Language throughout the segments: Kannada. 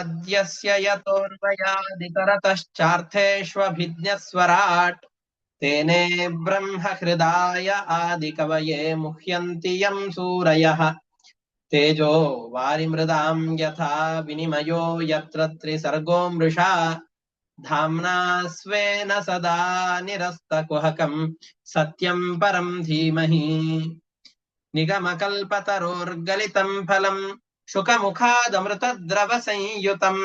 सद्यस्य यतोऽन्वयादितरतश्चार्थेष्वभिज्ञस्वराट् तेने ब्रह्महृदाय आदिकवये मुह्यन्ति यं सूरयः। तेजो यथा विनिमयो यत्र त्रिसर्गो मृषा। धाम्ना स्वेन सदा निरस्तकुहकम् सत्यम् परम् धीमहि। निगमकल्पतरोर्गलितम् फलम्। शुकमुखादमृतद्रवसंयुतम्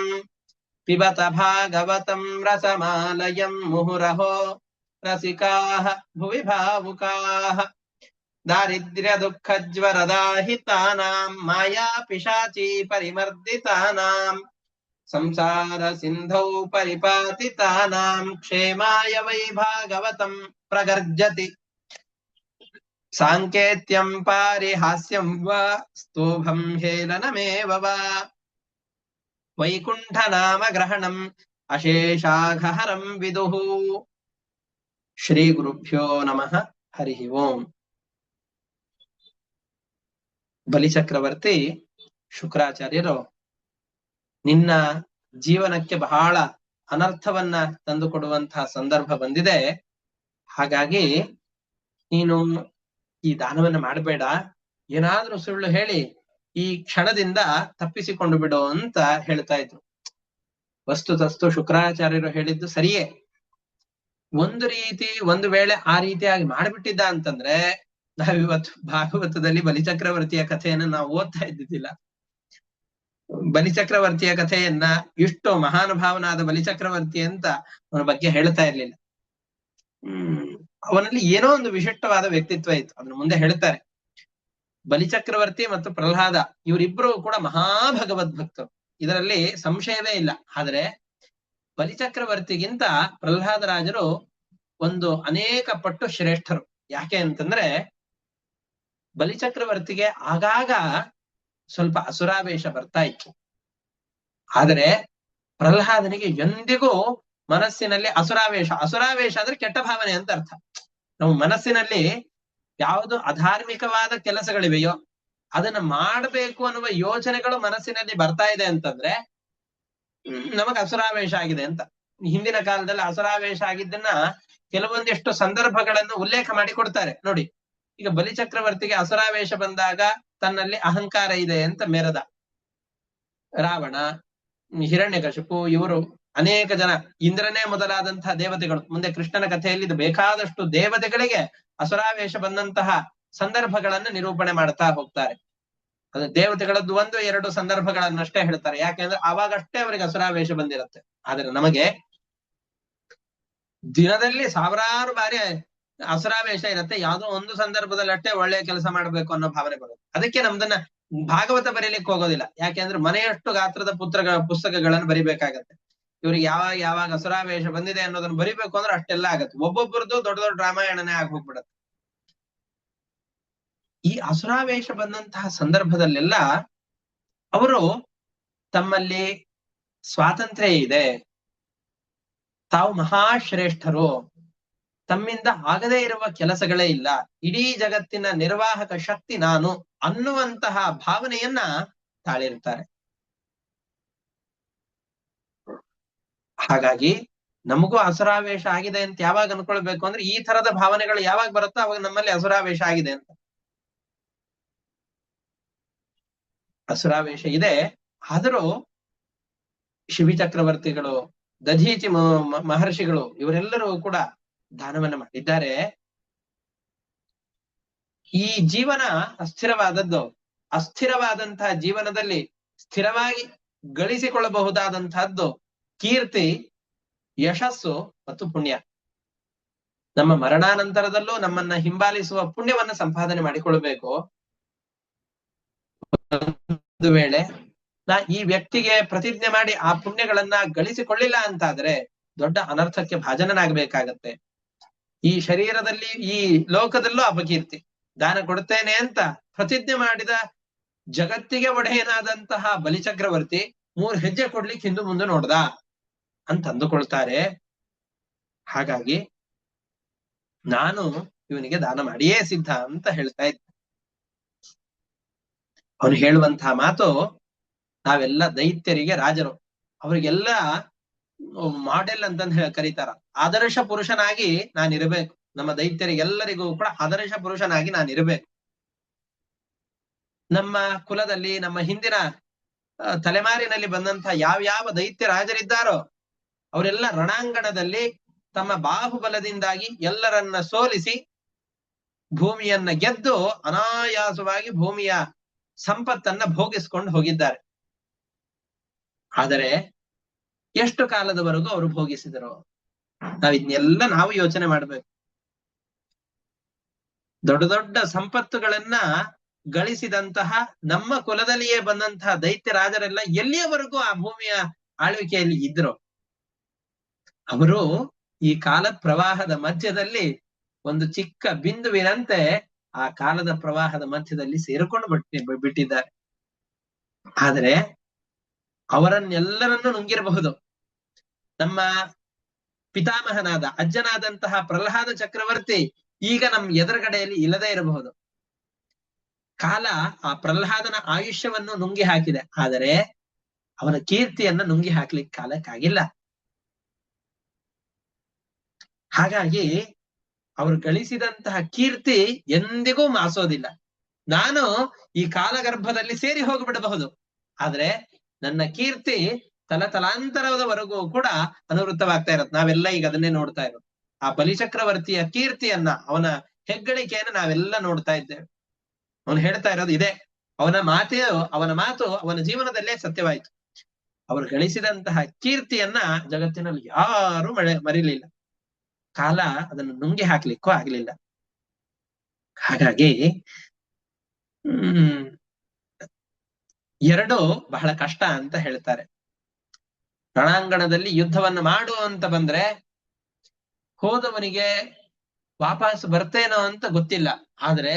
पिबत भागवतम् रसमालयम् मुहुरहो रसिकाः भुवि भावुकाः दारिद्र्यदुःखज्वरदाहितानाम् मायापिशाची परिमर्दितानाम् संसार सिन्धौ परिपातितानाम् क्षेमाय वै भागवतम् प्रगर्जति साङ्केत्यम् पारिहास्यम् वा स्तोभम् हेलनमेव वा वैकुण्ठनामग्रहणम् अशेषाघहरम् विदुः ಶ್ರೀಗುರುಭ್ಯೋ ನಮಃ ಹರಿ ಓಂ ಬಲಿಚಕ್ರವರ್ತಿ ಶುಕ್ರಾಚಾರ್ಯರು ನಿನ್ನ ಜೀವನಕ್ಕೆ ಬಹಳ ಅನರ್ಥವನ್ನ ತಂದುಕೊಡುವಂತಹ ಸಂದರ್ಭ ಬಂದಿದೆ ಹಾಗಾಗಿ ನೀನು ಈ ದಾನವನ್ನ ಮಾಡಬೇಡ. ಏನಾದ್ರೂ ಸುಳ್ಳು ಹೇಳಿ ಈ ಕ್ಷಣದಿಂದ ತಪ್ಪಿಸಿಕೊಂಡು ಬಿಡು ಅಂತ ಹೇಳ್ತಾ ಇದ್ರು. ವಸ್ತು ತಸ್ತು ಶುಕ್ರಾಚಾರ್ಯರು ಹೇಳಿದ್ದು ಸರಿಯೇ. ಒಂದು ರೀತಿ ಒಂದು ವೇಳೆ ಆ ರೀತಿಯಾಗಿ ಮಾಡಿಬಿಟ್ಟಿದ್ದ ಅಂತಂದ್ರೆ ನಾವಿವತ್ತು ಭಾಗವತದಲ್ಲಿ ಬಲಿಚಕ್ರವರ್ತಿಯ ಕಥೆಯನ್ನ ನಾವು ಓದ್ತಾ ಇದ್ದಿದ್ದಿಲ್ಲ. ಬಲಿಚಕ್ರವರ್ತಿಯ ಕಥೆಯನ್ನ ಇಷ್ಟು ಮಹಾನುಭಾವನಾದ ಬಲಿಚಕ್ರವರ್ತಿ ಅಂತ ಅವನ ಬಗ್ಗೆ ಹೇಳ್ತಾ ಇರ್ಲಿಲ್ಲ. ಹ್ಮ್. ಅವನಲ್ಲಿ ಏನೋ ಒಂದು ವಿಶಿಷ್ಟವಾದ ವ್ಯಕ್ತಿತ್ವ ಇತ್ತು. ಅದನ್ನ ಮುಂದೆ ಹೇಳ್ತಾರೆ. ಬಲಿಚಕ್ರವರ್ತಿ ಮತ್ತು ಪ್ರಹ್ಲಾದ ಇವರಿಬ್ರು ಕೂಡ ಮಹಾಭಗವದ್ ಭಕ್ತರು. ಇದರಲ್ಲಿ ಸಂಶಯವೇ ಇಲ್ಲ. ಆದ್ರೆ ಬಲಿಚಕ್ರವರ್ತಿಗಿಂತ ಪ್ರಹ್ಲಾದ ರಾಜರು ಒಂದು ಅನೇಕ ಪಟ್ಟು ಶ್ರೇಷ್ಠರು. ಯಾಕೆ ಅಂತಂದ್ರೆ ಬಲಿಚಕ್ರವರ್ತಿಗೆ ಆಗಾಗ ಸ್ವಲ್ಪ ಅಸುರಾವೇಶ ಬರ್ತಾ ಇತ್ತು. ಆದರೆ ಪ್ರಹ್ಲಾದನಿಗೆ ಎಂದಿಗೂ ಮನಸ್ಸಿನಲ್ಲಿ ಅಸುರಾವೇಶ ಅಸುರಾವೇಶ ಅಂದ್ರೆ ಕೆಟ್ಟ ಭಾವನೆ ಅಂತ ಅರ್ಥ. ನಾವು ಮನಸ್ಸಿನಲ್ಲಿ ಯಾವುದು ಅಧಾರ್ಮಿಕವಾದ ಕೆಲಸಗಳಿವೆಯೋ ಅದನ್ನ ಮಾಡಬೇಕು ಅನ್ನುವ ಯೋಚನೆಗಳು ಮನಸ್ಸಿನಲ್ಲಿ ಬರ್ತಾ ಇದೆ ಅಂತಂದ್ರೆ ನಮಗ್ ಅಸುರಾವೇಶ ಆಗಿದೆ ಅಂತ. ಹಿಂದಿನ ಕಾಲದಲ್ಲಿ ಅಸುರಾವೇಶ ಆಗಿದ್ದನ್ನ ಕೆಲವೊಂದಿಷ್ಟು ಸಂದರ್ಭಗಳನ್ನು ಉಲ್ಲೇಖ ಮಾಡಿ ಕೊಡ್ತಾರೆ. ನೋಡಿ, ಈಗ ಬಲಿಚಕ್ರವರ್ತಿಗೆ ಅಸುರಾವೇಶ ಬಂದಾಗ ತನ್ನಲ್ಲಿ ಅಹಂಕಾರ ಇದೆ ಅಂತ ಮೆರದ. ರಾವಣ ಹಿರಣ್ಯಕಶಿಪು ಇವರು ಅನೇಕ ಜನ ಇಂದ್ರನೇ ಮೊದಲಾದಂತಹ ದೇವತೆಗಳು. ಮುಂದೆ ಕೃಷ್ಣನ ಕಥೆಯಲ್ಲಿ ಇದು ಬೇಕಾದಷ್ಟು ದೇವತೆಗಳಿಗೆ ಅಸುರಾವೇಶ ಬಂದಂತಹ ಸಂದರ್ಭಗಳನ್ನ ನಿರೂಪಣೆ ಮಾಡ್ತಾ ಹೋಗ್ತಾರೆ. ಅದು ದೇವತೆಗಳದ್ದು ಒಂದು, ಎರಡು ಸಂದರ್ಭಗಳನ್ನಷ್ಟೇ ಹೇಳ್ತಾರೆ. ಯಾಕೆಂದ್ರೆ ಅವಾಗಷ್ಟೇ ಅವರಿಗೆ ಅಸುರಾವೇಶ ಬಂದಿರುತ್ತೆ. ಆದ್ರೆ ನಮಗೆ ದಿನದಲ್ಲಿ ಸಾವಿರಾರು ಬಾರಿ ಅಸುರಾವೇಶ ಇರುತ್ತೆ. ಯಾವುದೋ ಒಂದು ಸಂದರ್ಭದಲ್ಲಿ ಅಷ್ಟೇ ಒಳ್ಳೆಯ ಕೆಲಸ ಮಾಡ್ಬೇಕು ಅನ್ನೋ ಭಾವನೆ ಬರುತ್ತೆ. ಅದಕ್ಕೆ ನಮ್ದನ್ನ ಭಾಗವತ ಬರೀಲಿಕ್ಕೆ ಹೋಗೋದಿಲ್ಲ. ಯಾಕೆಂದ್ರೆ ಮನೆಯಷ್ಟು ಗಾತ್ರದ ಪುತ್ರಗಳ ಪುಸ್ತಕಗಳನ್ನು ಬರಿಬೇಕಾಗತ್ತೆ. ಇವ್ರಿಗೆ ಯಾವಾಗ ಯಾವಾಗ ಅಸುರಾವೇಶ ಬಂದಿದೆ ಅನ್ನೋದನ್ನ ಬರಿಬೇಕು ಅಂದ್ರೆ ಅಷ್ಟೆಲ್ಲ ಆಗತ್ತೆ. ಒಬ್ಬೊಬ್ಬರದ್ದು ದೊಡ್ಡ ದೊಡ್ಡ ರಾಮಾಯಣನೇ ಆಗೋಗ್ಬಿಡತ್ತೆ ಈ ಅಸುರಾವೇಶ ಬಂದಂತಹ ಸಂದರ್ಭದಲ್ಲೆಲ್ಲ ಅವರು ತಮ್ಮಲ್ಲಿ ಸ್ವಾತಂತ್ರ್ಯ ಇದೆ. ತಾವು ಮಹಾಶ್ರೇಷ್ಠರು. ತಮ್ಮಿಂದ ಆಗದೇ ಇರುವ ಕೆಲಸಗಳೇ ಇಲ್ಲ. ಇಡೀ ಜಗತ್ತಿನ ನಿರ್ವಾಹಕ ಶಕ್ತಿ ನಾನು ಅನ್ನುವಂತಹ ಭಾವನೆಯನ್ನ ತಾಳಿರ್ತಾರೆ. ಹಾಗಾಗಿ ನಮಗೂ ಅಸುರಾವೇಶ ಆಗಿದೆ ಅಂತ ಯಾವಾಗ ಅನ್ಕೊಳ್ಬೇಕು? ಅಂದ್ರೆ ಈ ತರದ ಭಾವನೆಗಳು ಯಾವಾಗ ಬರುತ್ತೋ ಅವಾಗ ನಮ್ಮಲ್ಲಿ ಅಸುರಾವೇಶ ಆಗಿದೆ ಅಂತ. ಅಸುರಾವೇಶ ಇದೆ. ಆದರೂ ಶಿವಿ ಚಕ್ರವರ್ತಿಗಳು ದಧೀಚಿ ಮಹರ್ಷಿಗಳು ಇವರೆಲ್ಲರೂ ಕೂಡ ದಾನವನ್ನ ಮಾಡಿದ್ದಾರೆ. ಈ ಜೀವನ ಅಸ್ಥಿರವಾದದ್ದು. ಅಸ್ಥಿರವಾದಂತಹ ಜೀವನದಲ್ಲಿ ಸ್ಥಿರವಾಗಿ ಗಳಿಸಿಕೊಳ್ಳಬಹುದಾದಂತಹದ್ದು. ಕೀರ್ತಿ, ಯಶಸ್ಸು ಮತ್ತು ಪುಣ್ಯ. ನಮ್ಮ ಮರಣಾನಂತರದಲ್ಲೂ ನಮ್ಮನ್ನ ಹಿಂಬಾಲಿಸುವ ಪುಣ್ಯವನ್ನ ಸಂಪಾದನೆ ಮಾಡಿಕೊಳ್ಬೇಕು. ಒಂದು ವೇಳೆ ನಾ ಈ ವ್ಯಕ್ತಿಗೆ ಪ್ರತಿಜ್ಞೆ ಮಾಡಿ ಆ ಪುಣ್ಯಗಳನ್ನ ಗಳಿಸಿಕೊಳ್ಳಿಲ್ಲ ಅಂತಾದ್ರೆ ದೊಡ್ಡ ಅನರ್ಥಕ್ಕೆ ಭಾಜನನಾಗಬೇಕಾಗತ್ತೆ. ಈ ಶರೀರದಲ್ಲಿ, ಈ ಲೋಕದಲ್ಲೂ ಅಪಕೀರ್ತಿ ದಾನ ಕೊಡ್ತೇನೆ ಅಂತ ಪ್ರತಿಜ್ಞೆ ಮಾಡಿದ ಜಗತ್ತಿಗೆ ಒಡೆಯನಾದಂತಹ ಬಲಿಚಕ್ರವರ್ತಿ ಮೂರ್ ಹೆಜ್ಜೆ ಕೊಡ್ಲಿಕ್ಕೆ ಹಿಂದೂ ಮುಂದೆ ನೋಡ್ದ. ಅಂತ ಅಂದುಕೊಳ್ತಾರೆ. ಹಾಗಾಗಿ ನಾನು ಇವನಿಗೆ ದಾನ ಮಾಡಿಯೇ ಸಿದ್ಧ ಅಂತ ಹೇಳ್ತಾ ಇದ್ದ. ಅವನು ಹೇಳುವಂತಹ ಮಾತು ನಾವೆಲ್ಲ ದೈತ್ಯರಿಗೆ ರಾಜರು. ಅವರಿಗೆಲ್ಲ ಮಾಡೆಲ್ ಅಂತ ಹೇಳಿ ಕರೀತಾರ. ಆದರ್ಶ ಪುರುಷನಾಗಿ ನಾನು ಇರಬೇಕು ನಮ್ಮ ದೈತ್ಯರಿಗೆಲ್ಲರಿಗೂ ಕೂಡ ಆದರ್ಶ ಪುರುಷನಾಗಿ ನಾನು ಇರಬೇಕು ನಮ್ಮ ಕುಲದಲ್ಲಿ, ನಮ್ಮ ಹಿಂದಿನ ತಲೆಮಾರಿನಲ್ಲಿ ಬಂದಂತಹ ಯಾವ ಯಾವ ದೈತ್ಯ ರಾಜರಿದ್ದಾರೋ ಅವರೆಲ್ಲ ರಣಾಂಗಣದಲ್ಲಿ ತಮ್ಮ ಬಾಹುಬಲದಿಂದಾಗಿ ಎಲ್ಲರನ್ನ ಸೋಲಿಸಿ ಭೂಮಿಯನ್ನ ಗೆದ್ದು ಅನಾಯಾಸವಾಗಿ ಭೂಮಿಯ ಸಂಪತ್ತನ್ನ ಭೋಗಿಸ್ಕೊಂಡು ಹೋಗಿದ್ದಾರೆ. ಆದರೆ ಎಷ್ಟು ಕಾಲದವರೆಗೂ ಅವರು ಭೋಗಿಸಿದರು? ನಾವ್ ಇದನ್ನೆಲ್ಲ ನಾವು ಯೋಚನೆ ಮಾಡ್ಬೇಕು. ದೊಡ್ಡ ದೊಡ್ಡ ಸಂಪತ್ತುಗಳನ್ನ ಗಳಿಸಿದಂತಹ ನಮ್ಮ ಕುಲದಲ್ಲಿಯೇ ಬಂದಂತಹ ದೈತ್ಯ ರಾಜರೆಲ್ಲ ಎಲ್ಲಿಯವರೆಗೂ ಆ ಭೂಮಿಯ ಆಳ್ವಿಕೆಯಲ್ಲಿ ಇದ್ರು? ಅವರು ಈ ಕಾಲ ಪ್ರವಾಹದ ಮಧ್ಯದಲ್ಲಿ ಒಂದು ಚಿಕ್ಕ ಬಿಂದುವಿನಂತೆ ಆ ಕಾಲದ ಪ್ರವಾಹದ ಮಧ್ಯದಲ್ಲಿ ಸೇರಿಕೊಂಡು ಬಿಟ್ಟಿ ಬಿಟ್ಟಿದ್ದಾರೆ. ಆದರೆ ಅವರನ್ನೆಲ್ಲರನ್ನು ನುಂಗಿರಬಹುದು. ನಮ್ಮ ಪಿತಾಮಹನಾದ, ಅಜ್ಜನಾದಂತಹ ಪ್ರಹ್ಲಾದ ಚಕ್ರವರ್ತಿ ಈಗ ನಮ್ ಎದುರುಗಡೆಯಲ್ಲಿ ಇಲ್ಲದೇ ಇರಬಹುದು. ಕಾಲ ಆ ಪ್ರಹ್ಲಾದನ ಆಯುಷ್ಯವನ್ನು ನುಂಗಿ ಹಾಕಿದೆ ಆದರೆ ಅವನ ಕೀರ್ತಿಯನ್ನ ನುಂಗಿ ಹಾಕ್ಲಿಕ್ಕೆ ಕಾಲಕ್ಕಾಗಿಲ್ಲ. ಹಾಗಾಗಿ ಅವರು ಗಳಿಸಿದಂತಹ ಕೀರ್ತಿ ಎಂದಿಗೂ ಮಾಸೋದಿಲ್ಲ. ನಾನು ಈ ಕಾಲಗರ್ಭದಲ್ಲಿ ಸೇರಿ ಹೋಗಿಬಿಡಬಹುದು. ಆದ್ರೆ ನನ್ನ ಕೀರ್ತಿ ತಲತಲಾಂತರದವರೆಗೂ ಕೂಡ ಅನುವೃತ್ತವಾಗ್ತಾ ಇರತ್ತೆ ನಾವೆಲ್ಲ ಈಗ ಅದನ್ನೇ ನೋಡ್ತಾ ಇರೋದು. ಆ ಬಲಿಚಕ್ರವರ್ತಿಯ ಕೀರ್ತಿಯನ್ನ, ಅವನ ಹೆಗ್ಗಳಿಕೆಯನ್ನ ನಾವೆಲ್ಲ ನೋಡ್ತಾ ಇದ್ದೇವೆ. ಅವನು ಹೇಳ್ತಾ ಇರೋದು ಇದೆ. ಅವನ ಮಾತೇ, ಅವನ ಮಾತು ಅವನ ಜೀವನದಲ್ಲೇ ಸತ್ಯವಾಯಿತು. ಅವರು ಗಳಿಸಿದಂತಹ ಕೀರ್ತಿಯನ್ನ ಜಗತ್ತಿನಲ್ಲಿ ಯಾರು ಮಳೆ, ಮರಿಲಿಲ್ಲ. ಕಾಲ ಅದನ್ನು ನುಂಗಿ ಹಾಕ್ಲಿಕ್ಕೂ ಆಗ್ಲಿಲ್ಲ. ಹಾಗಾಗಿ, ಹ್ಮ್, ಎರಡು ಬಹಳ ಕಷ್ಟ ಅಂತ ಹೇಳ್ತಾರೆ. ರಣಾಂಗಣದಲ್ಲಿ ಯುದ್ಧವನ್ನ ಮಾಡು ಅಂತ ಬಂದ್ರೆ ಹೋದವನಿಗೆ ವಾಪಸ್ ಬರ್ತೇನೋ ಅಂತ ಗೊತ್ತಿಲ್ಲ. ಆದ್ರೆ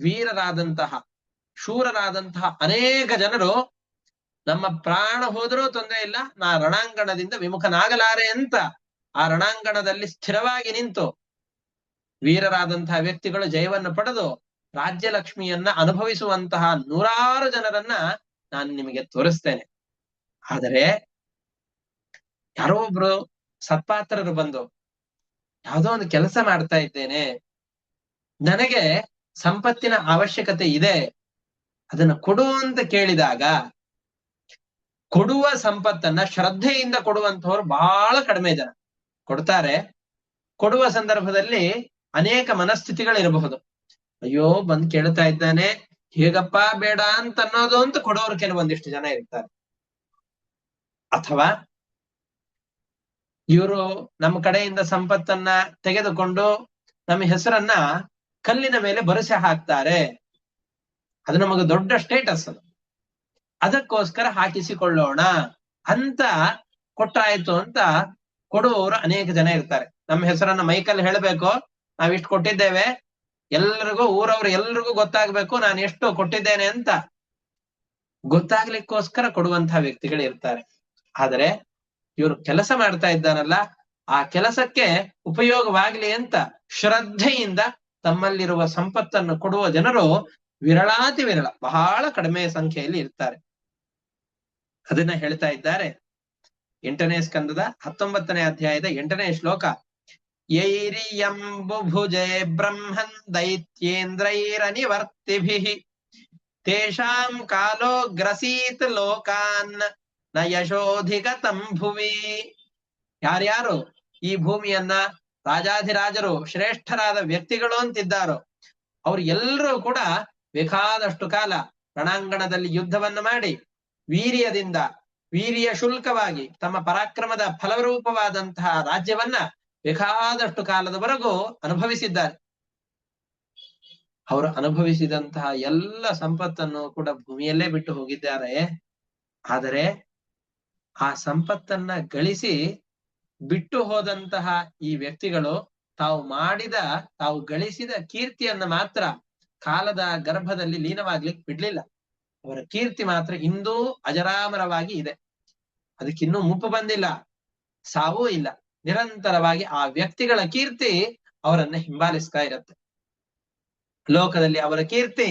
ವೀರರಾದಂತಹ, ಶೂರರಾದಂತಹ ಅನೇಕ ಜನರು ನಮ್ಮ ಪ್ರಾಣ ಹೋದರೂ ತೊಂದರೆ ಇಲ್ಲ, ನಾ ರಣಾಂಗಣದಿಂದ ವಿಮುಖನಾಗಲಾರೆ ಅಂತ ಆ ರಣಾಂಗಣದಲ್ಲಿ ಸ್ಥಿರವಾಗಿ ನಿಂತು ವೀರರಾದಂತಹ ವ್ಯಕ್ತಿಗಳು ಜಯವನ್ನು ಪಡೆದು ರಾಜ್ಯಲಕ್ಷ್ಮಿಯನ್ನ ಅನುಭವಿಸುವಂತಹ ನೂರಾರು ಜನರನ್ನ ನಾನು ನಿಮಗೆ ತೋರಿಸ್ತೇನೆ. ಆದರೆ ಯಾರೋ ಒಬ್ರು ಸತ್ಪಾತ್ರರು ಬಂದು ಯಾವುದೋ ಒಂದು ಕೆಲಸ ಮಾಡ್ತಾ ಇದ್ದೇನೆ, ನನಗೆ ಸಂಪತ್ತಿನ ಅವಶ್ಯಕತೆ ಇದೆ, ಅದನ್ನ ಕೊಡು ಅಂತ ಕೇಳಿದಾಗ ಕೊಡುವ ಸಂಪತ್ತನ್ನ ಶ್ರದ್ಧೆಯಿಂದ ಕೊಡುವಂತವ್ರು ಬಹಳ ಕಡಿಮೆ ಜನ. ಕೊಡ್ತಾರೆ. ಕೊಡುವ ಸಂದರ್ಭದಲ್ಲಿ ಅನೇಕ ಮನಸ್ಥಿತಿಗಳಿರಬಹುದು. ಅಯ್ಯೋ, ಬಂದ್ ಕೇಳ್ತಾ ಇದ್ದಾನೆ. ಹೇಗಪ್ಪ ಬೇಡ ಅಂತ ಅನ್ನೋದು ಅಂತ ಕೊಡೋರು ಕೆಲವೊಂದಿಷ್ಟು ಜನ ಇರ್ತಾರೆ. ಅಥವಾ ಇವರು ನಮ್ಮ ಕಡೆಯಿಂದ ಸಂಪತ್ತನ್ನ ತೆಗೆದುಕೊಂಡು ನಮ್ಮ ಹೆಸರನ್ನ ಕಲ್ಲಿನ ಮೇಲೆ ಬರಸೆ ಹಾಕ್ತಾರೆ. ಅದು ನಮಗೆ ದೊಡ್ಡ ಸ್ಟೇಟಸ್ ಅದು. ಅದಕ್ಕೋಸ್ಕರ ಹಾಕಿಸಿಕೊಳ್ಳೋಣ ಅಂತ ಕೊಟ್ಟಾಯ್ತು ಅಂತ ಕೊಡುವವರು ಅನೇಕ ಜನ ಇರ್ತಾರೆ. ನಮ್ಮ ಹೆಸರನ್ನ ಮೈಕಲ್ಲಿ ಹೇಳಬೇಕು. ನಾವಿಷ್ಟು ಕೊಟ್ಟಿದ್ದೇವೆ. ಎಲ್ಲರಿಗೂ ಊರವ್ರು ಎಲ್ರಿಗೂ ಗೊತ್ತಾಗ್ಬೇಕು. ನಾನು ಎಷ್ಟು ಕೊಟ್ಟಿದ್ದೇನೆ ಅಂತ. ಗೊತ್ತಾಗ್ಲಿಕ್ಕೋಸ್ಕರ ಕೊಡುವಂತಹ ವ್ಯಕ್ತಿಗಳು ಇರ್ತಾರೆ. ಆದರೆ, ಇವರು ಕೆಲಸ ಮಾಡ್ತಾ ಇದ್ದಾನಲ್ಲ ಆ ಕೆಲಸಕ್ಕೆ ಉಪಯೋಗವಾಗ್ಲಿ ಅಂತ ಶ್ರದ್ಧೆಯಿಂದ ತಮ್ಮಲ್ಲಿರುವ ಸಂಪತ್ತನ್ನು ಕೊಡುವ ಜನರು ವಿರಳಾತಿ ವಿರಳ, ಬಹಳ ಕಡಿಮೆ ಸಂಖ್ಯೆಯಲ್ಲಿ ಇರ್ತಾರೆ. ಅದನ್ನ ಹೇಳ್ತಾ ಇದ್ದಾರೆ. ಎಂಟನೇ ಸ್ಕಂದದ ಹತ್ತೊಂಬತ್ತನೇ ಅಧ್ಯಾಯದ ಎಂಟನೇ ಶ್ಲೋಕ. ಯೈರಿಯಂಬುಭುಜೆ ಬ್ರಹ್ಮನ್ ದೈತ್ಯೇಂದ್ರೈರನಿವರ್ತಿಭಿ ತೇಷಾಂ ಕಾಲೋ ಗ್ರಸೀತ್ ಲೋಕಾನ್ನ ಯಶೋಧಿಗತಂ ಭುವಿ ಯಾರ್ಯಾರು ಈ ಭೂಮಿಯನ್ನ ರಾಜಾಧಿರಾಜರು ಶ್ರೇಷ್ಠರಾದ ವ್ಯಕ್ತಿಗಳು ಅಂತಿದ್ದಾರೋ, ಅವ್ರು ಎಲ್ಲರೂ ಕೂಡ ಬೇಕಾದಷ್ಟು ಕಾಲ ರಣಾಂಗಣದಲ್ಲಿ ಯುದ್ಧವನ್ನು ಮಾಡಿ, ವೀರ್ಯದಿಂದ ವೀರ್ಯ ಶುಲ್ಕವಾಗಿ ತಮ್ಮ ಪರಾಕ್ರಮದ ಫಲರೂಪವಾದಂತಹ ರಾಜ್ಯವನ್ನ ಬೇಕಾದಷ್ಟು ಕಾಲದವರೆಗೂ ಅನುಭವಿಸಿದ್ದಾರೆ. ಅವರು ಅನುಭವಿಸಿದಂತಹ ಎಲ್ಲ ಸಂಪತ್ತನ್ನು ಕೂಡ ಭೂಮಿಯಲ್ಲೇ ಬಿಟ್ಟು ಹೋಗಿದ್ದಾರೆ. ಆದರೆ ಆ ಸಂಪತ್ತನ್ನ ಗಳಿಸಿ ಬಿಟ್ಟು ಹೋದಂತಹ ಈ ವ್ಯಕ್ತಿಗಳು ತಾವು ಮಾಡಿದ, ತಾವು ಗಳಿಸಿದ ಕೀರ್ತಿಯನ್ನ ಮಾತ್ರ ಕಾಲದ ಗರ್ಭದಲ್ಲಿ ಲೀನವಾಗ್ಲಿಕ್ಕೆ ಬಿಡ್ಲಿಲ್ಲ. ಅವರ ಕೀರ್ತಿ ಮಾತ್ರ ಇಂದೂ ಅಜರಾಮರವಾಗಿ ಇದೆ. ಅದಕ್ಕಿನ್ನೂ ಮುಪ್ಪು ಬಂದಿಲ್ಲ. ಸಾವೂ ಇಲ್ಲ. ನಿರಂತರವಾಗಿ ಆ ವ್ಯಕ್ತಿಗಳ ಕೀರ್ತಿ ಅವರನ್ನ ಹಿಂಬಾಲಿಸ್ತಾ ಇರತ್ತೆ. ಲೋಕದಲ್ಲಿ ಅವರ ಕೀರ್ತಿ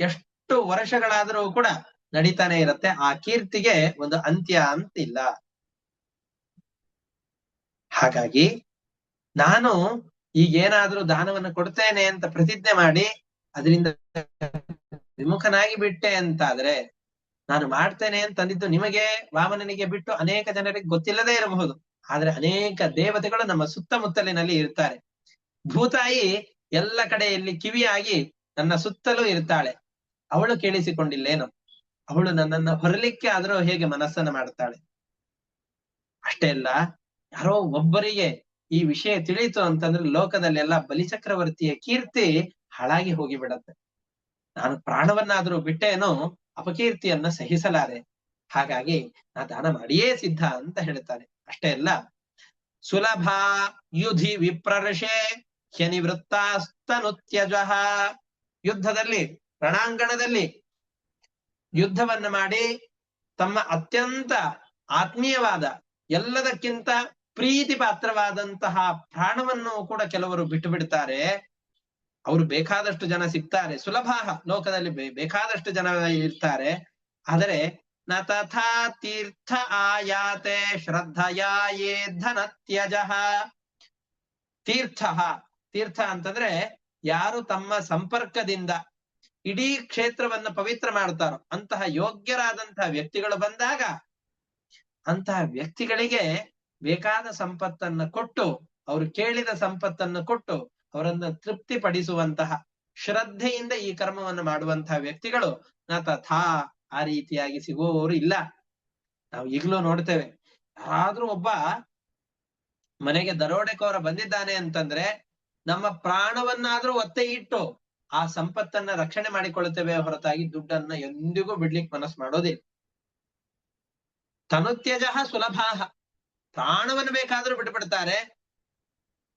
ಎಷ್ಟು ವರ್ಷಗಳಾದರೂ ಕೂಡ ನಡೀತಾನೆ ಇರುತ್ತೆ. ಆ ಕೀರ್ತಿಗೆ ಒಂದು ಅಂತ್ಯ ಅಂತ ಇಲ್ಲ ಹಾಗಾಗಿ ನಾನು ಈಗೇನಾದ್ರೂ ದಾನವನ್ನು ಕೊಡ್ತೇನೆ ಅಂತ ಪ್ರತಿಜ್ಞೆ ಮಾಡಿ, ಅದರಿಂದ ವಿಮುಖನಾಗಿ ಬಿಟ್ಟೆ ಅಂತಾದ್ರೆ ನಾನು ಮಾಡ್ತೇನೆ ಅಂತಂದಿದ್ದು ನಿಮಗೆ, ವಾಮನನಿಗೆ ಬಿಟ್ಟು ಅನೇಕ ಜನರಿಗೆ ಗೊತ್ತಿಲ್ಲದೇ ಇರಬಹುದು. ಆದ್ರೆ ಅನೇಕ ದೇವತೆಗಳು ನಮ್ಮ ಸುತ್ತಮುತ್ತಲಿನಲ್ಲಿ ಇರ್ತಾರೆ. ಭೂತಾಯಿ ಎಲ್ಲ ಕಡೆಯಲ್ಲಿ ಕಿವಿಯಾಗಿ ನನ್ನ ಸುತ್ತಲೂ ಇರ್ತಾಳೆ. ಅವಳು ಕೇಳಿಸಿಕೊಂಡಿಲ್ಲೇನು? ಅವಳು ನನ್ನನ್ನ ಹೊರಲಿಕ್ಕೆ ಆದರೂ ಹೇಗೆ ಮನಸ್ಸನ್ನ ಮಾಡ್ತಾಳೆ? ಅಷ್ಟೇ ಅಲ್ಲ, ಯಾರೋ ಒಬ್ಬರಿಗೆ ಈ ವಿಷಯ ತಿಳಿಯಿತು ಅಂತಂದ್ರೆ ಲೋಕದಲ್ಲೆಲ್ಲ ಬಲಿಚಕ್ರವರ್ತಿಯ ಕೀರ್ತಿ ಹಾಳಾಗಿ ಹೋಗಿಬಿಡತ್ತೆ. ನಾನು ಪ್ರಾಣವನ್ನಾದರೂ ಬಿಟ್ಟೇನೋ ಅಪಕೀರ್ತಿಯನ್ನ ಸಹಿಸಲಾರೆ. ಹಾಗಾಗಿ ನಾ ದಾನ ಮಾಡಿಯೇ ಸಿದ್ಧ ಅಂತ ಹೇಳ್ತಾರೆ ಅಷ್ಟೇ ಅಲ್ಲ, ಸುಲಭ ಯುಧಿ ವಿಪ್ರರ್ಷೆ ಹ್ಯನಿವೃತ್ತಾಸ್ತನುತ್ಯಜ ಯುದ್ಧದಲ್ಲಿ, ರಣಾಂಗಣದಲ್ಲಿ ಯುದ್ಧವನ್ನ ಮಾಡಿ ತಮ್ಮ ಅತ್ಯಂತ ಆತ್ಮೀಯವಾದ, ಎಲ್ಲದಕ್ಕಿಂತ ಪ್ರೀತಿ ಪಾತ್ರವಾದಂತಹ ಪ್ರಾಣವನ್ನು ಕೂಡ ಕೆಲವರು ಬಿಟ್ಟು ಬಿಡ್ತಾರೆ. ಅವರು ಬೇಕಾದಷ್ಟು ಜನ ಸಿಗ್ತಾರೆ. ಸುಲಭ ಲೋಕದಲ್ಲಿ ಬೇಕಾದಷ್ಟು ಜನ ಇರ್ತಾರೆ. ಆದರೆ, ನ ತಥಾ ತೀರ್ಥ ಆಯಾತೆ ಶ್ರದ್ಧಯಾ ಧನ ತ್ಯಜ ತೀರ್ಥ. ತೀರ್ಥ ಅಂತಂದ್ರೆ, ಯಾರು ತಮ್ಮ ಸಂಪರ್ಕದಿಂದ ಇಡೀ ಕ್ಷೇತ್ರವನ್ನ ಪವಿತ್ರ ಮಾಡ್ತಾರೋ ಅಂತಹ ಯೋಗ್ಯರಾದಂತಹ ವ್ಯಕ್ತಿಗಳು ಬಂದಾಗ, ಅಂತಹ ವ್ಯಕ್ತಿಗಳಿಗೆ ಬೇಕಾದ ಸಂಪತ್ತನ್ನ ಕೊಟ್ಟು, ಅವರು ಕೇಳಿದ ಸಂಪತ್ತನ್ನು ಕೊಟ್ಟು ಅವರನ್ನ ತೃಪ್ತಿ ಪಡಿಸುವಂತಹ ಶ್ರದ್ಧೆಯಿಂದ ಈ ಕರ್ಮವನ್ನು ಮಾಡುವಂತಹ ವ್ಯಕ್ತಿಗಳು ನ ತಥಾ ಆ ರೀತಿಯಾಗಿ ಸಿಗುವವರು ಇಲ್ಲ. ನಾವು ಈಗಲೂ ನೋಡ್ತೇವೆ. ಯಾರಾದ್ರೂ ಒಬ್ಬ ಮನೆಗೆ ದರೋಡೆಕೋರ ಬಂದಿದ್ದಾನೆ ಅಂತಂದ್ರೆ ನಮ್ಮ ಪ್ರಾಣವನ್ನಾದ್ರೂ ಒತ್ತೆ ಇಟ್ಟು ಆ ಸಂಪತ್ತನ್ನ ರಕ್ಷಣೆ ಮಾಡಿಕೊಳ್ಳುತ್ತೇವೆ ಹೊರತಾಗಿ ದುಡ್ಡನ್ನ ಎಂದಿಗೂ ಬಿಡ್ಲಿಕ್ಕೆ ಮನಸ್ಸು ಮಾಡೋದಿಲ್ಲ. ತನುತ್ಯಜ ಸುಲಭಾಹ. ಪ್ರಾಣವನ್ನು ಬೇಕಾದ್ರೂ ಬಿಟ್ಬಿಡ್ತಾರೆ.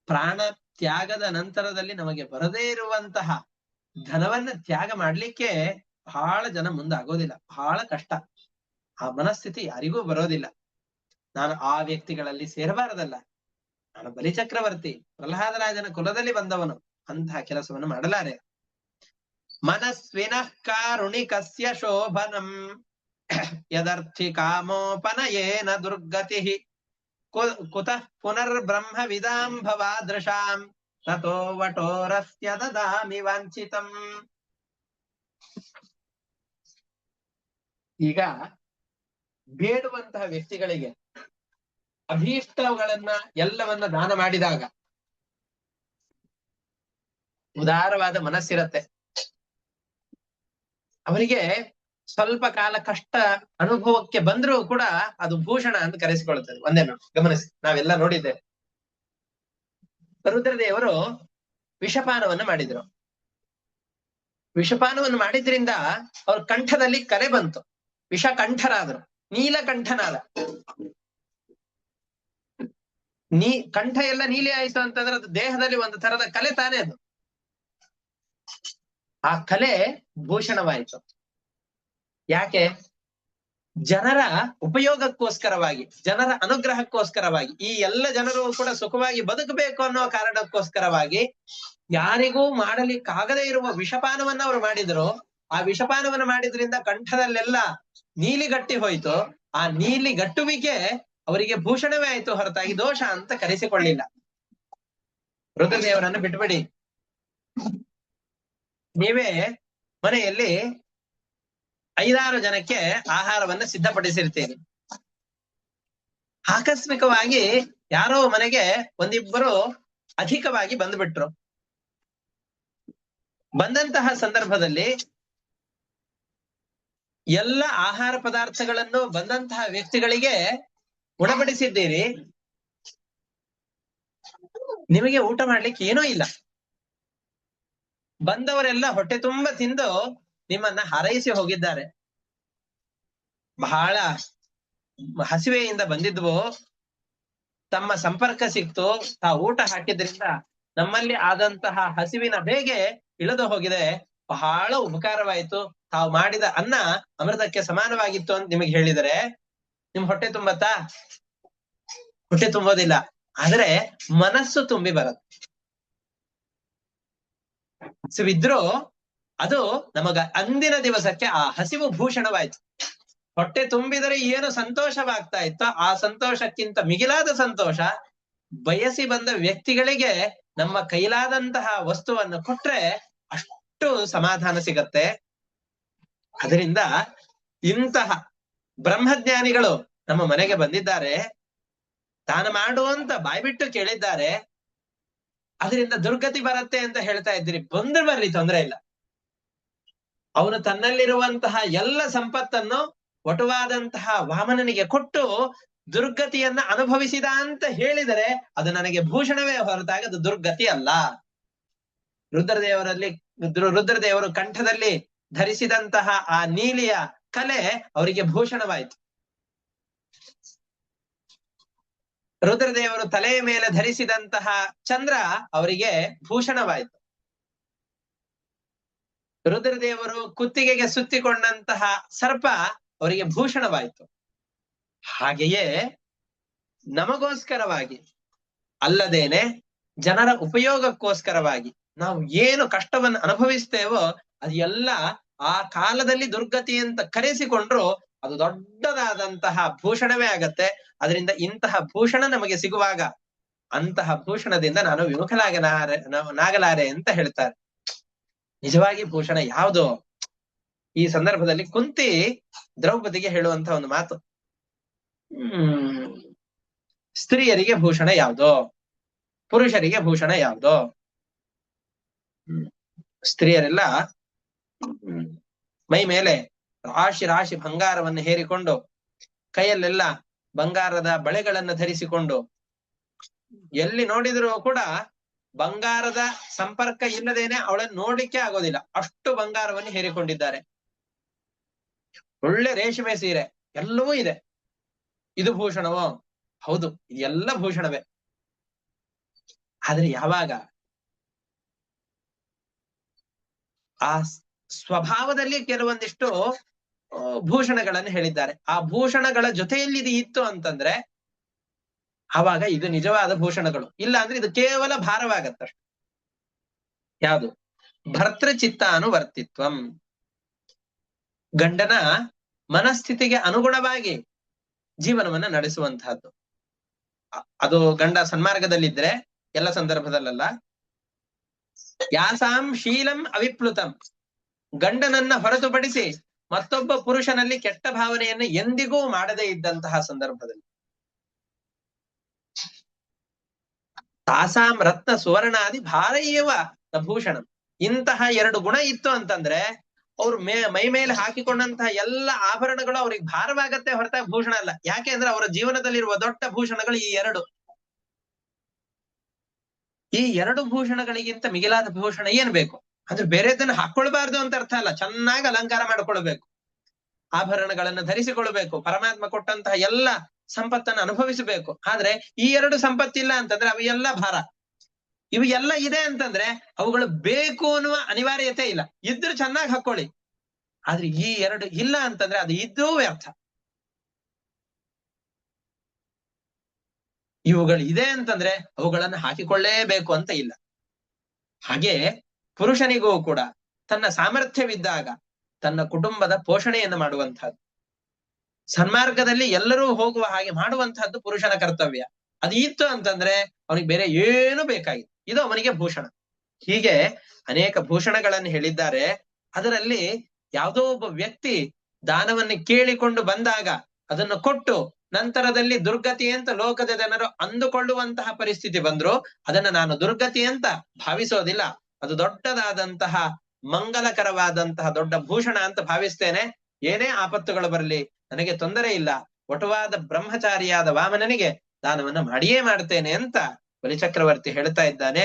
ಪ್ರಾಣ ತ್ಯಾಗದ ನಂತರದಲ್ಲಿ ನಮಗೆ ಬರದೇ ಇರುವಂತಹ ಧನವನ್ನ ತ್ಯಾಗ ಮಾಡ್ಲಿಕ್ಕೆ ಬಹಳ ಜನ ಮುಂದಾಗೋದಿಲ್ಲ, ಬಹಳ ಕಷ್ಟ. ಆ ಮನಸ್ಥಿತಿ ಯಾರಿಗೂ ಬರೋದಿಲ್ಲ. ನಾನು ಆ ವ್ಯಕ್ತಿಗಳಲ್ಲಿ ಸೇರಬಾರದಲ್ಲ. ನಾನು ಬಲಿಚಕ್ರವರ್ತಿ, ಪ್ರಹ್ಲಾದರಾಜನ ಕುಲದಲ್ಲಿ ಬಂದವನು, ಅಂತಹ ಕೆಲಸವನ್ನು ಮಾಡಲಾರೆ. ಮನಸ್ವಿನಃ ಕಾರುಣಿಕಸ್ಯ ಶೋಭನಂ. ಯದರ್ಥಿ ಕಾಮೋಪನಯೇನ ದುರ್ಗತಿ. ಪುನರ್ಬ್ರಹ್ಮ ವಿದಾಂ ಭವಾದೃಶಾಂ ತಥೋ ವಟೋರಸ್ಯ ದದಾಮಿ ವಂಚಿತಂ ಈಗ ಬೇಡುವಂತಹ ವ್ಯಕ್ತಿಗಳಿಗೆ ಅಭೀಷ್ಟಗಳನ್ನ ಎಲ್ಲವನ್ನ ದಾನ ಮಾಡಿದಾಗ ಉದಾರವಾದ ಮನಸ್ಸಿರತ್ತೆ. ಅವರಿಗೆ ಸ್ವಲ್ಪ ಕಾಲ ಕಷ್ಟ ಅನುಭವಕ್ಕೆ ಬಂದ್ರೂ ಕೂಡ ಅದು ಭೂಷಣ ಅಂತ ಕರೆಸಿಕೊಳ್ಳುತ್ತದೆ ಒಂದೇ ಗಮನಿಸಿ, ನಾವೆಲ್ಲ ನೋಡಿದ್ದೇವೆ ರುದ್ರದೇವರು ವಿಷಪಾನವನ್ನು ಮಾಡಿದ್ರು. ವಿಷಪಾನವನ್ನು ಮಾಡಿದ್ರಿಂದ ಅವ್ರ ಕಂಠದಲ್ಲಿ ಕರೆ ಬಂತು. ವಿಷ ಕಂಠರಾದ್ರು ನೀಲಕಂಠನಾದ. ನೀ, ಕಂಠ ಎಲ್ಲ ನೀಲಿ ಆಯಿತು ಅಂತಂದ್ರೆ ಅದು ದೇಹದಲ್ಲಿ ಒಂದು ತರದ ಕಲೆ ತಾನೇ ಅದು. ಆ ಕಲೆ ಭೂಷಣವಾಯಿತು. ಯಾಕೆ? ಜನರ ಉಪಯೋಗಕ್ಕೋಸ್ಕರವಾಗಿ, ಜನರ ಅನುಗ್ರಹಕ್ಕೋಸ್ಕರವಾಗಿ, ಈ ಎಲ್ಲ ಜನರು ಕೂಡ ಸುಖವಾಗಿ ಬದುಕಬೇಕು ಅನ್ನೋ ಕಾರಣಕ್ಕೋಸ್ಕರವಾಗಿ ಯಾರಿಗೂ ಮಾಡಲಿಕ್ಕಾಗದೇ ಇರುವ ವಿಷಪಾನವನ್ನ ಅವರು ಮಾಡಿದ್ರು. ಆ ವಿಷಪಾನವನ್ನು ಮಾಡಿದ್ರಿಂದ ಕಂಠದಲ್ಲೆಲ್ಲ ನೀಲಿಗಟ್ಟಿ ಹೋಯ್ತು. ಆ ನೀಲಿ ಗಟ್ಟುವಿಕೆ ಅವರಿಗೆ ಭೂಷಣವೇ ಆಯ್ತು ಹೊರತಾಗಿ, ದೋಷ ಅಂತ ಕರೆಸಿಕೊಳ್ಳಿಲ್ಲ. ರುದ್ರದೇವರನ್ನು ಬಿಟ್ಬಿಡಿ. ನೀವೇ ಮನೆಯಲ್ಲಿ ಐದಾರು ಜನಕ್ಕೆ ಆಹಾರವನ್ನ ಸಿದ್ಧಪಡಿಸಿರ್ತೀನಿ. ಆಕಸ್ಮಿಕವಾಗಿ ಯಾರೋ ಮನೆಗೆ ಒಂದಿಬ್ಬರು ಅಧಿಕವಾಗಿ ಬಂದ್ಬಿಟ್ರು. ಬಂದಂತಹ ಸಂದರ್ಭದಲ್ಲಿ ಎಲ್ಲ ಆಹಾರ ಪದಾರ್ಥಗಳನ್ನು ಬಂದಂತಹ ವ್ಯಕ್ತಿಗಳಿಗೆ ಉಣಬಡಿಸಿದ್ದೀರಿ ನಿಮಗೆ ಊಟ ಮಾಡ್ಲಿಕ್ಕೆ ಏನೂ ಇಲ್ಲ. ಬಂದವರೆಲ್ಲ ಹೊಟ್ಟೆ ತುಂಬಾ ತಿಂದು ನಿಮ್ಮನ್ನ ಹಾರೈಸಿ ಹೋಗಿದ್ದಾರೆ. ಬಹಳ ಹಸಿವೆಯಿಂದ ಬಂದಿದ್ವು. ತಮ್ಮ ಸಂಪರ್ಕ ಸಿಕ್ತು. ತಾ ಊಟ ಹಾಕಿದ್ರಿಂದ ನಮ್ಮಲ್ಲಿ ಆದಂತಹ ಹಸಿವಿನ ಬೇಗೆ ಇಳಿದು ಹೋಗಿದೆ. ಬಹಳ ಉಪಕಾರವಾಯಿತು. ತಾವು ಮಾಡಿದ ಅನ್ನ ಅಮೃತಕ್ಕೆ ಸಮಾನವಾಗಿತ್ತು ಅಂತ ನಿಮಗೆ ಹೇಳಿದರೆ ನಿಮ್ ಹೊಟ್ಟೆ ತುಂಬತ್ತಾ? ಹೊಟ್ಟೆ ತುಂಬೋದಿಲ್ಲ ಆದ್ರೆ ಮನಸ್ಸು ತುಂಬಿ ಬರುತ್ತೆ. ಹಸಿವಿದ್ರು ಅದು ನಮಗ ಅಂದಿನ ದಿವಸಕ್ಕೆ ಆ ಹಸಿವು ಭೂಷಣವಾಯ್ತು. ಹೊಟ್ಟೆ ತುಂಬಿದರೆ ಏನು ಸಂತೋಷವಾಗ್ತಾ ಇತ್ತೋ? ಆ ಸಂತೋಷಕ್ಕಿಂತ ಮಿಗಿಲಾದ ಸಂತೋಷ ಬಯಸಿ ಬಂದ ವ್ಯಕ್ತಿಗಳಿಗೆ ನಮ್ಮ ಕೈಲಾದಂತಹ ವಸ್ತುವನ್ನು ಕೊಟ್ರೆ ಅಷ್ಟು ಸಮಾಧಾನ ಸಿಗತ್ತೆ. ಅದರಿಂದ ಇಂತಹ ಬ್ರಹ್ಮಜ್ಞಾನಿಗಳು ನಮ್ಮ ಮನೆಗೆ ಬಂದಿದ್ದಾರೆ. ತಾನು ಮಾಡುವಂತ ಬಾಯ್ಬಿಟ್ಟು ಕೇಳಿದ್ದಾರೆ. ಅದರಿಂದ ದುರ್ಗತಿ ಬರತ್ತೆ ಅಂತ ಹೇಳ್ತಾ ಇದ್ದೀರಿ. ಬಂದ್ರೆ ಬರ್ರಿ, ತೊಂದ್ರೆ ಇಲ್ಲ. ಅವನು ತನ್ನಲ್ಲಿರುವಂತಹ ಎಲ್ಲ ಸಂಪತ್ತನ್ನು ಒಟುವಾದಂತಹ ವಾಮನನಿಗೆ ಕೊಟ್ಟು ದುರ್ಗತಿಯನ್ನ ಅನುಭವಿಸಿದ ಅಂತ ಹೇಳಿದರೆ ಅದು ನನಗೆ ಭೂಷಣವೇ ಹೊರತಾಗಿ ಅದು ದುರ್ಗತಿ ಅಲ್ಲ. ರುದ್ರದೇವರಲ್ಲಿ ರುದ್ರ- ರುದ್ರದೇವರು ಕಂಠದಲ್ಲಿ ಧರಿಸಿದಂತಹ ಆ ನೀಲಿಯ ಕಲೆ ಅವರಿಗೆ ಭೂಷಣವಾಯಿತು. ರುದ್ರದೇವರು ತಲೆಯ ಮೇಲೆ ಧರಿಸಿದಂತಹ ಚಂದ್ರ ಅವರಿಗೆ ಭೂಷಣವಾಯಿತು. ರುದ್ರದೇವರು ಕುತ್ತಿಗೆಗೆ ಸುತ್ತಿಕೊಂಡಂತಹ ಸರ್ಪ ಅವರಿಗೆ ಭೂಷಣವಾಯಿತು. ಹಾಗೆಯೇ ನಮಗೋಸ್ಕರವಾಗಿ ಅಲ್ಲದೇನೆ ಜನರ ಉಪಯೋಗಕ್ಕೋಸ್ಕರವಾಗಿ ನಾವು ಏನು ಕಷ್ಟವನ್ನು ಅನುಭವಿಸ್ತೇವೋ ಅದು ಎಲ್ಲ ಆ ಕಾಲದಲ್ಲಿ ದುರ್ಗತಿ ಅಂತ ಕರೆಸಿಕೊಂಡ್ರು ಅದು ದೊಡ್ಡದಾದಂತಹ ಭೂಷಣವೇ ಆಗತ್ತೆ. ಅದರಿಂದ ಇಂತಹ ಭೂಷಣ ನಮಗೆ ಸಿಗುವಾಗ ಅಂತಹ ಭೂಷಣದಿಂದ ನಾನು ವಿಮುಖಲಾಗಲಾರೆ ನಾವು- ನಾಗಲಾರೆ ಅಂತ ಹೇಳ್ತಾರೆ. ನಿಜವಾಗಿ ಭೂಷಣ, ಯಾವುದು? ಈ ಸಂದರ್ಭದಲ್ಲಿ ಕುಂತಿ ದ್ರೌಪದಿಗೆ ಹೇಳುವಂತ ಒಂದು ಮಾತು. ಹ್ಮ್. ಸ್ತ್ರೀಯರಿಗೆ ಭೂಷಣ ಯಾವುದು? ಪುರುಷರಿಗೆ ಭೂಷಣ ಯಾವುದು. ಸ್ತ್ರೀಯರೆಲ್ಲ ಮೈ ಮೇಲೆ ರಾಶಿ ರಾಶಿ ಬಂಗಾರವನ್ನು ಹೇರಿಕೊಂಡು, ಕೈಯಲ್ಲೆಲ್ಲ ಬಂಗಾರದ ಬಳೆಗಳನ್ನು ಧರಿಸಿಕೊಂಡು, ಎಲ್ಲಿ ನೋಡಿದರೂ ಕೂಡ ಬಂಗಾರದ ಸಂಪರ್ಕ ಇಲ್ಲದೇನೆ ಅವಳನ್ನು ನೋಡ್ಲಿಕ್ಕೆ ಆಗೋದಿಲ್ಲ. ಅಷ್ಟು ಬಂಗಾರವನ್ನು ಹೇರಿಕೊಂಡಿದ್ದಾರೆ. ಒಳ್ಳೆ ರೇಷ್ಮೆ ಸೀರೆ, ಎಲ್ಲವೂ ಇದೆ. ಇದು ಭೂಷಣವೋ? ಹೌದು ಎಲ್ಲ ಭೂಷಣವೇ. ಆದ್ರೆ ಯಾವಾಗ? ಆ ಸ್ವಭಾವದಲ್ಲಿ ಕೆಲವೊಂದಿಷ್ಟು ಭೂಷಣಗಳನ್ನು ಹೇಳಿದ್ದಾರೆ. ಆ ಭೂಷಣಗಳ ಜೊತೆಯಲ್ಲಿ ಇದು ಇತ್ತು ಅಂತಂದ್ರೆ ಆವಾಗ ಇದು ನಿಜವಾದ ಭೂಷಣಗಳು. ಇಲ್ಲ ಅಂದ್ರೆ ಇದು ಕೇವಲ ಭಾರವಾಗತ್ತಷ್ಟು. ಯಾವುದು? ಭರ್ತೃಚಿತ್ತಾನುವರ್ತಿತ್ವಂ ಗಂಡನ ಮನಸ್ಥಿತಿಗೆ ಅನುಗುಣವಾಗಿ ಜೀವನವನ್ನ ನಡೆಸುವಂತಹದ್ದು. ಅದು ಗಂಡ ಸನ್ಮಾರ್ಗದಲ್ಲಿದ್ರೆ ಎಲ್ಲ ಸಂದರ್ಭದಲ್ಲಲ್ಲ, ಯಾಸಾಂ ಶೀಲಂ ಅವಿಪ್ಲುತಂ. ಗಂಡನನ್ನ ಹೊರತುಪಡಿಸಿ ಮತ್ತೊಬ್ಬ ಪುರುಷನಲ್ಲಿ ಕೆಟ್ಟ ಭಾವನೆಯನ್ನು ಎಂದಿಗೂ ಮಾಡದೇ ಇದ್ದಂತಹ ಸಂದರ್ಭದಲ್ಲಿ. ತಾಸಾಂ ರತ್ನ ಸುವರ್ಣಾದಿ ಭಾರಯ್ಯವ ಭೂಷಣಂ ಇಂತಹ ಎರಡು ಗುಣ ಇತ್ತು ಅಂತಂದ್ರೆ, ಅವ್ರ ಮೇ, ಮೈ ಮೇಲೆ ಹಾಕಿಕೊಂಡಂತಹ ಎಲ್ಲ ಆಭರಣಗಳು ಅವ್ರಿಗೆ ಭಾರವಾಗತ್ತೆ ಹೊರತಾಗಿ ಭೂಷಣ ಅಲ್ಲ. ಯಾಕೆ ಅಂದ್ರೆ ಅವರ ಜೀವನದಲ್ಲಿರುವ ದೊಡ್ಡ ಭೂಷಣಗಳು ಈ ಎರಡು. ಈ ಎರಡು ಭೂಷಣಗಳಿಗಿಂತ ಮಿಗಿಲಾದ ಭೂಷಣ ಏನ್ ಬೇಕು? ಅಂದ್ರೆ ಬೇರೆದನ್ನ ಹಾಕೊಳ್ಬಾರ್ದು ಅಂತ ಅರ್ಥ ಅಲ್ಲ. ಚೆನ್ನಾಗಿ ಅಲಂಕಾರ ಮಾಡ್ಕೊಳ್ಬೇಕು. ಆಭರಣಗಳನ್ನು ಧರಿಸಿಕೊಳ್ಬೇಕು. ಪರಮಾತ್ಮ ಕೊಟ್ಟಂತಹ ಎಲ್ಲ ಸಂಪತ್ತನ್ನು ಅನುಭವಿಸಬೇಕು. ಆದ್ರೆ ಈ ಎರಡು ಸಂಪತ್ತಿಲ್ಲ ಅಂತಂದ್ರೆ ಅವು ಎಲ್ಲ ಭಾರ. ಇವು ಎಲ್ಲ ಇದೆ ಅಂತಂದ್ರೆ ಅವುಗಳು ಬೇಕು ಅನ್ನುವ ಅನಿವಾರ್ಯತೆ ಇಲ್ಲ. ಇದ್ರೂ ಚೆನ್ನಾಗಿ ಹಾಕೊಳ್ಳಿ. ಆದ್ರೆ ಈ ಎರಡು ಇಲ್ಲ ಅಂತಂದ್ರೆ ಅದು ಇದ್ದೂ ವ್ಯರ್ಥ. ಇವುಗಳು ಇದೆ ಅಂತಂದ್ರೆ ಅವುಗಳನ್ನು ಹಾಕಿಕೊಳ್ಳೇಬೇಕು ಅಂತ ಇಲ್ಲ. ಹಾಗೆ ಪುರುಷನಿಗೂ ಕೂಡ ತನ್ನ ಸಾಮರ್ಥ್ಯವಿದ್ದಾಗ ತನ್ನ ಕುಟುಂಬದ ಪೋಷಣೆಯನ್ನು ಮಾಡುವಂತಹದ್ದು ಸನ್ಮಾರ್ಗದಲ್ಲಿ ಎಲ್ಲರೂ ಹೋಗುವ ಹಾಗೆ ಮಾಡುವಂತಹದ್ದು ಪುರುಷನ ಕರ್ತವ್ಯ. ಅದು ಇತ್ತು ಅಂತಂದ್ರೆ ಅವನಿಗೆ ಬೇರೆ ಏನು ಬೇಕಾಗಿತ್ತು ಇದು ಅವನಿಗೆ ಭೂಷಣ. ಹೀಗೆ ಅನೇಕ ಭೂಷಣಗಳನ್ನು ಹೇಳಿದ್ದಾರೆ. ಅದರಲ್ಲಿ ಯಾವುದೋ ಒಬ್ಬ ವ್ಯಕ್ತಿ ದಾನವನ್ನು ಕೇಳಿಕೊಂಡು ಬಂದಾಗ ಅದನ್ನು ಕೊಟ್ಟು ನಂತರದಲ್ಲಿ ದುರ್ಗತಿ ಅಂತ ಲೋಕದ ಜನರು ಅಂದುಕೊಳ್ಳುವಂತಹ ಪರಿಸ್ಥಿತಿ ಬಂದ್ರು. ಅದನ್ನ ನಾನು ದುರ್ಗತಿ ಅಂತ ಭಾವಿಸೋದಿಲ್ಲ. ಅದು ದೊಡ್ಡದಾದಂತಹ ಮಂಗಲಕರವಾದಂತಹ ದೊಡ್ಡ ಭೂಷಣ ಅಂತ ಭಾವಿಸ್ತೇನೆ. ಏನೇ ಆಪತ್ತುಗಳು ಬರಲಿ, ನನಗೆ ತೊಂದರೆ ಇಲ್ಲ. ಒಟುವಾದ ಬ್ರಹ್ಮಚಾರಿಯಾದ ವಾಮನನಿಗೆ ದಾನವನ್ನ ಮಾಡಿಯೇ ಮಾಡ್ತೇನೆ ಅಂತ ಬಲಿಚಕ್ರವರ್ತಿ ಹೇಳ್ತಾ ಇದ್ದಾನೆ.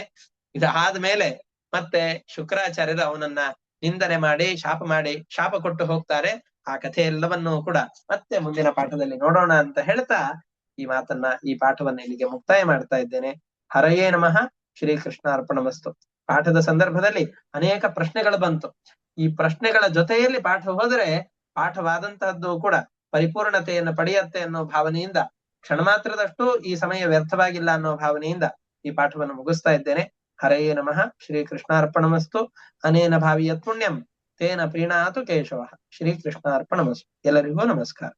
ಇದಾದ ಮೇಲೆ ಮತ್ತೆ ಶುಕ್ರಾಚಾರ್ಯರು ಅವನನ್ನ ನಿಂದನೆ ಮಾಡಿ, ಶಾಪ ಮಾಡಿ, ಶಾಪ ಕೊಟ್ಟು ಹೋಗ್ತಾರೆ. ಆ ಕಥೆ ಎಲ್ಲವನ್ನೂ ಕೂಡ ಮತ್ತೆ ಮುಂದಿನ ಪಾಠದಲ್ಲಿ ನೋಡೋಣ ಅಂತ ಹೇಳ್ತಾ ಈ ಮಾತನ್ನ, ಈ ಪಾಠವನ್ನ ಇಲ್ಲಿಗೆ ಮುಕ್ತಾಯ ಮಾಡ್ತಾ ಇದ್ದೇನೆ. ಹರಯೇ ನಮಃ. ಶ್ರೀ ಕೃಷ್ಣ ಅರ್ಪಣಮಸ್ತು ಪಾಠದ ಸಂದರ್ಭದಲ್ಲಿ ಅನೇಕ ಪ್ರಶ್ನೆಗಳು ಬಂತು. ಈ ಪ್ರಶ್ನೆಗಳ ಜೊತೆಯಲ್ಲಿ ಪಾಠ ಹೋದರೆ ಪಾಠವಾದಂತಹದ್ದು ಕೂಡ ಪರಿಪೂರ್ಣತೆಯನ್ನು ಪಡೆಯತ್ತೆ ಅನ್ನೋ ಭಾವನೆಯಿಂದ ಕ್ಷಣ ಮಾತ್ರದಷ್ಟು ಈ ಸಮಯ ವ್ಯರ್ಥವಾಗಿಲ್ಲ ಅನ್ನೋ ಭಾವನೆಯಿಂದ ಈ ಪಾಠವನ್ನು ಮುಗಿಸ್ತಾ ಇದ್ದೇನೆ. ಹರೆಯೇ ನಮಃ. ಶ್ರೀಕೃಷ್ಣಾರ್ಪಣಮಸ್ತು. ಅನೇನ ಭಾವಿಯ ಪುಣ್ಯಂ ತೇನ ಪ್ರೀಣಾತು ಕೇಶವ. ಶ್ರೀಕೃಷ್ಣಾರ್ಪಣಮಸ್ತು. ಎಲ್ಲರಿಗೂ ನಮಸ್ಕಾರ.